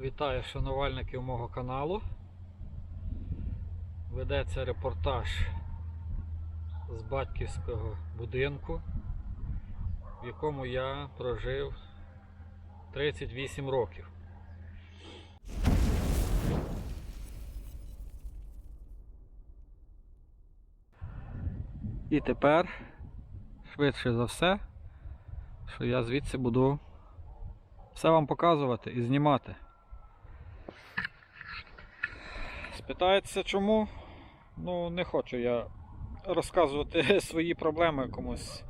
Вітаю шанувальників мого каналу. Ведеться репортаж з батьківського будинку, в якому я прожив 38 років. І тепер, швидше за все, що я звідси буду все вам показувати і знімати. Спитається чому? Ну, не хочу я розказувати свої проблеми комусь.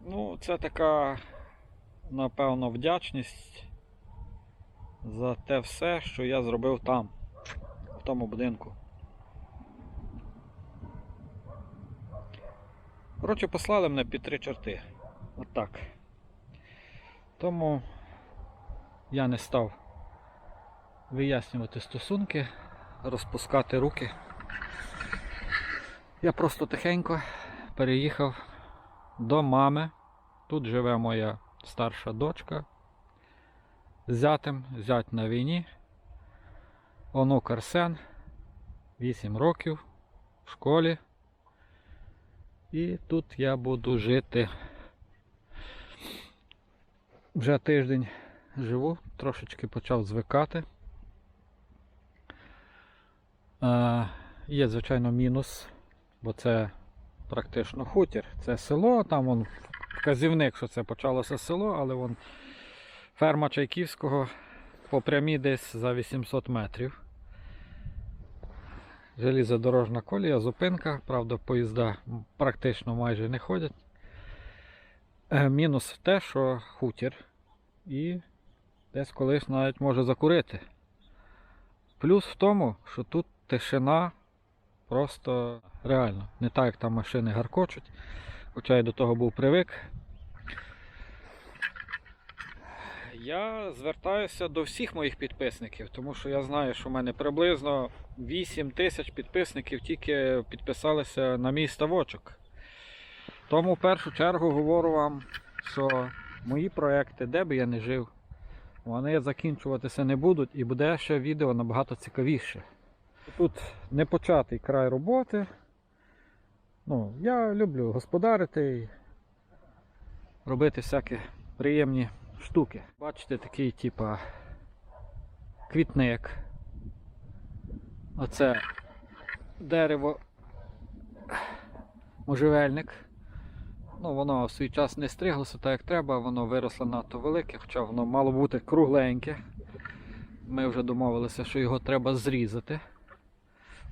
Ну, це така, напевно, вдячність за те все, що я зробив там, в тому будинку. Коротше, послали мене під три чорти. От. Тому я не став вияснювати стосунки, розпускати руки. Я просто тихенько переїхав до мами. Тут живе моя старша дочка. Зятем, зять на війні. Онук Арсен, 8 років в школі. І тут я буду жити. Вже тиждень живу, трошечки почав звикати. Є, звичайно, мінус, бо це практично хутір. Це село, там вон вказівник, що це почалося село, але вон ферма Чайківського по прямій десь за 800 метрів. Желізодорожна колія, зупинка, правда, поїзда практично майже не ходять. Е, Мінус те, що хутір і десь колись навіть може закурити. Плюс в тому, що тут тишина просто реально. Не так, як там машини гаркочуть, хоча я до того був привик. Я звертаюся до всіх моїх підписників, тому що я знаю, що в мене приблизно 8 тисяч підписників тільки підписалися на мій ставочок. Тому в першу чергу говорю вам, що мої проекти, де би я не жив, вони закінчуватися не будуть і буде ще відео набагато цікавіше. Тут непочатий край роботи. Ну, я люблю господарити і робити всякі приємні штуки. Бачите, такий типа квітник. Оце дерево можжевельник. Ну, воно в свій час не стриглося так, як треба, воно виросло надто велике, хоча воно мало бути кругленьке. Ми вже домовилися, що його треба зрізати.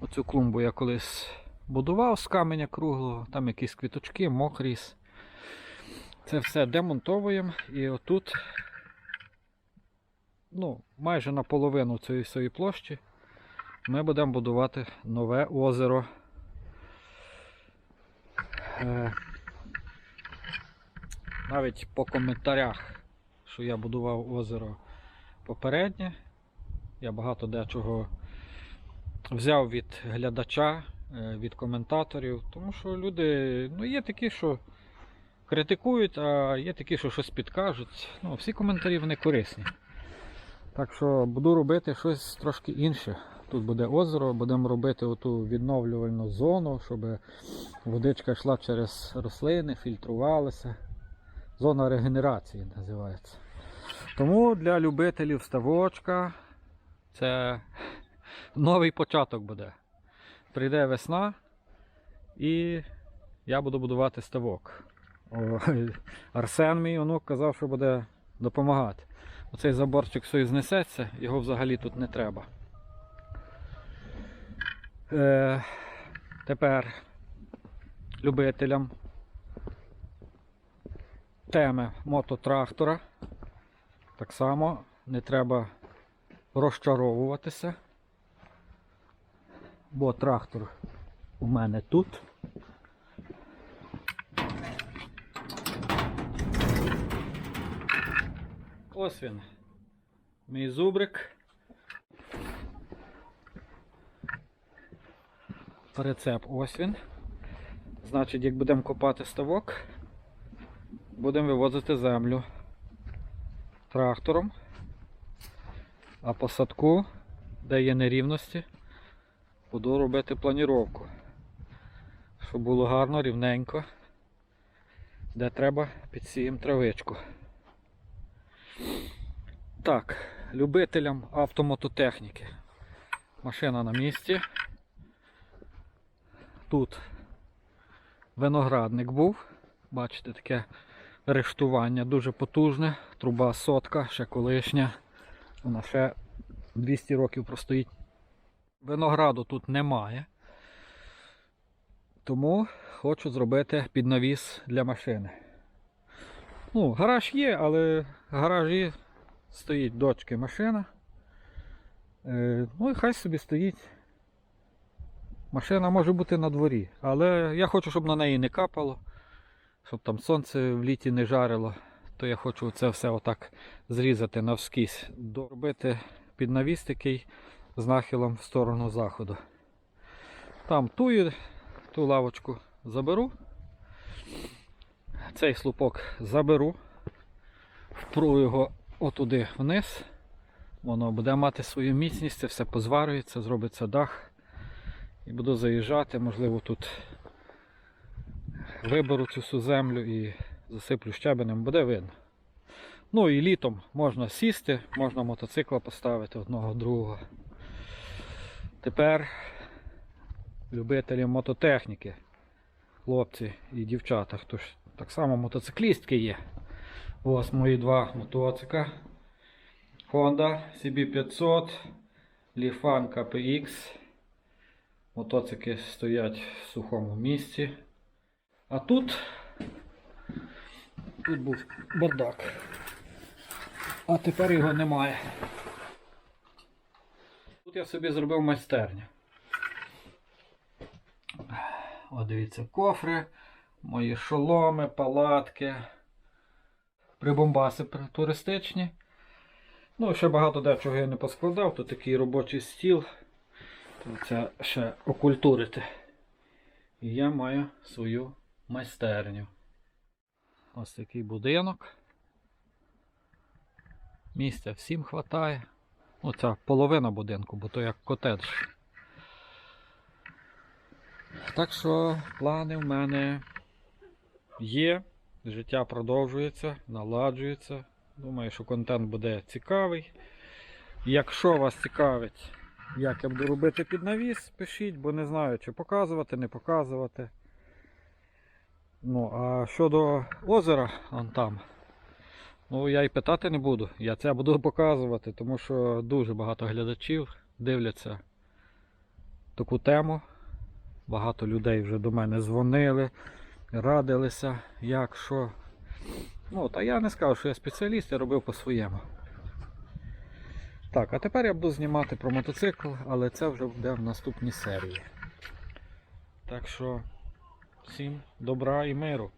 Оцю клумбу я колись будував з каменя круглого, там якісь квіточки, мох ріс. Це все демонтовуємо і отут ну, майже наполовину цієї своєї площі ми будемо будувати нове озеро. Е, навіть по коментарях, що я будував озеро попереднє, я багато дечого взяв від глядача, е, від коментаторів, тому що люди ну, є такі, що критикують, а є такі, що щось підкажуть. Ну, всі коментарі вони корисні. Так що буду робити щось трошки інше. Тут буде озеро, будемо робити оту відновлювальну зону, щоб водичка йшла через рослини, фільтрувалася. Зона регенерації називається. Тому для любителів ставочка це новий початок буде. Прийде весна і я буду будувати ставок. О, Арсен мій онук казав, що буде допомагати. Оцей заборчик все знесеться, його взагалі тут не треба. Е, тепер любителям теми мототрактора. Так само не треба розчаровуватися, бо трактор у мене тут. Ось він. Мій зубрик. Прицеп ось він. Значить, як будемо копати ставок, будемо вивозити землю. трактором, а по садку, де є нерівності, буду робити планіровку. Щоб було гарно, рівненько, де треба підсіємо травичку. Так, любителям автомототехніки. Машина на місці. Тут виноградник був. Бачите, таке рештування дуже потужне. Труба сотка, ще колишня. Вона ще 200 років простоїть. Винограду тут немає. Тому хочу зробити піднавіс для машини. Ну, гараж є, але в гаражі стоїть дочки машина. Е, ну і хай собі стоїть. Машина може бути на дворі, але я хочу, щоб на неї не капало, щоб там сонце в літі не жарило, то я хочу це все отак зрізати навскізь, доробити під навіс такий з нахилом в сторону заходу. Там тую, ту лавочку заберу, цей слупок заберу, впру його отуди вниз. Воно буде мати свою міцність, це все позварюється, зробиться дах. І буду заїжджати, можливо, тут виберу цю всю землю і засиплю щебенем, буде видно. Ну і літом можна сісти, можна мотоцикла поставити одного другого. Тепер любителі мототехніки, хлопці і дівчата, хто ж так само мотоциклістки є. Ось мої два мотоцика. Honda CB500, Lifan KPX. Мотоцики стоять в сухому місці. А тут, тут був бардак. А тепер його немає. Тут я собі зробив майстерню. О, дивіться, кофри, мої шоломи, палатки, прибомбаси туристичні. Ну, ще багато дечого я не поскладав. Тут такий робочий стіл. Це ще окультурити. І я маю свою майстерню. Ось такий будинок. Місця всім вистачає. Це половина будинку, бо то як котедж. Так що плани в мене є. Життя продовжується, наладжується. Думаю, що контент буде цікавий. Якщо вас цікавить, як я буду робити під навіс, пишіть, бо не знаю, чи показувати, не показувати. Ну, а щодо озера, он там, ну я й питати не буду. Я це буду показувати, тому що дуже багато глядачів дивляться таку тему. Багато людей вже до мене дзвонили, радилися, як, що. Ну, та я не скажу, що я спеціаліст, я робив по-своєму. Так, а тепер я буду знімати про мотоцикл, але це вже буде в наступній серії. Так що, всім добра і миру.